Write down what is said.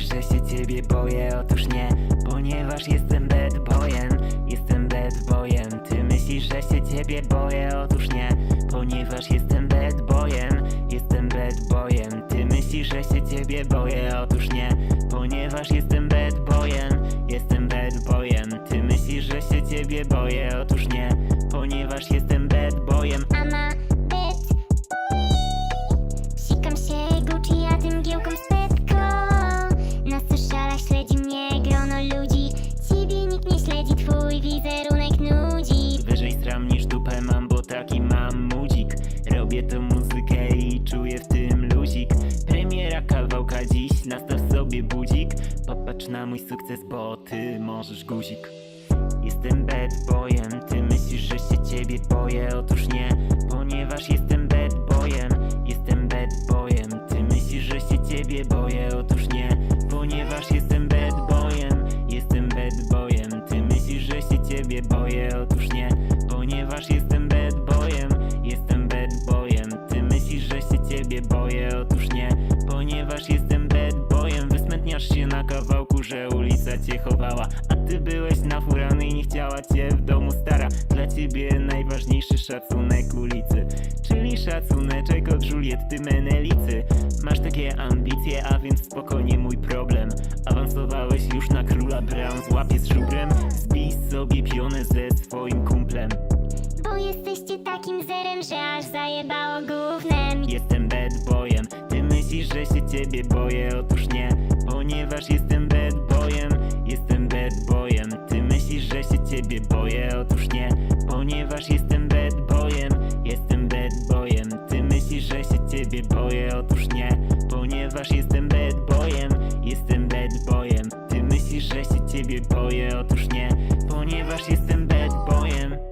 myślisz, że się ciebie boję? Otóż nie, ponieważ jestem bad boyem Jestem bad boyem Ty myślisz, że się ciebie boję? Otóż nie, ponieważ jestem bad boyem Jestem bad boyem Ty myślisz, że się ciebie boję? Otóż nie, ponieważ jestem bad boyem Jestem bad boyem na mój sukces, bo ty możesz guzik. Jestem bad boyem, ty myślisz, że się ciebie boję. Otóż nie, ponieważ jestem bad boyem. Jestem bad boyem, ty myślisz, że się ciebie boję. Otóż nie, ponieważ jestem bad boyem. Jestem bad boyem, ty myślisz, że się ciebie boję. Otóż nie, ponieważ jestem bad boyem. Jestem bad boyem, ty myślisz, że się ciebie boję. Otóż nie, ponieważ jestem Wysmętniasz się na kawałku, że ulica cię chowała. A ty byłeś nafurany i nie chciała cię w domu stara. Dla ciebie najważniejszy szacunek ulicy Czyli szacuneczek od Julietty Menelicy. Masz takie ambicje, a więc spokojnie mój problem. Awansowałeś już na króla Brown, złapie z żubrem Zbij sobie pionę ze swoim kumplem. Bo jesteście takim zerem, że aż zajebało gównem. Jestem bad boyem. Ty myślisz, że się ciebie boję? Otóż ponieważ jestem bad boyem Jestem bad boyem Ty myślisz, że się ciebie boję? Otóż nie, ponieważ jestem bad boyem Jestem bad boyem Ty myślisz, że się ciebie boję? Otóż nie, ponieważ jestem bad boyem Jestem bad boyem Ty myślisz, że się ciebie boję? Otóż nie, ponieważ jestem bad boyem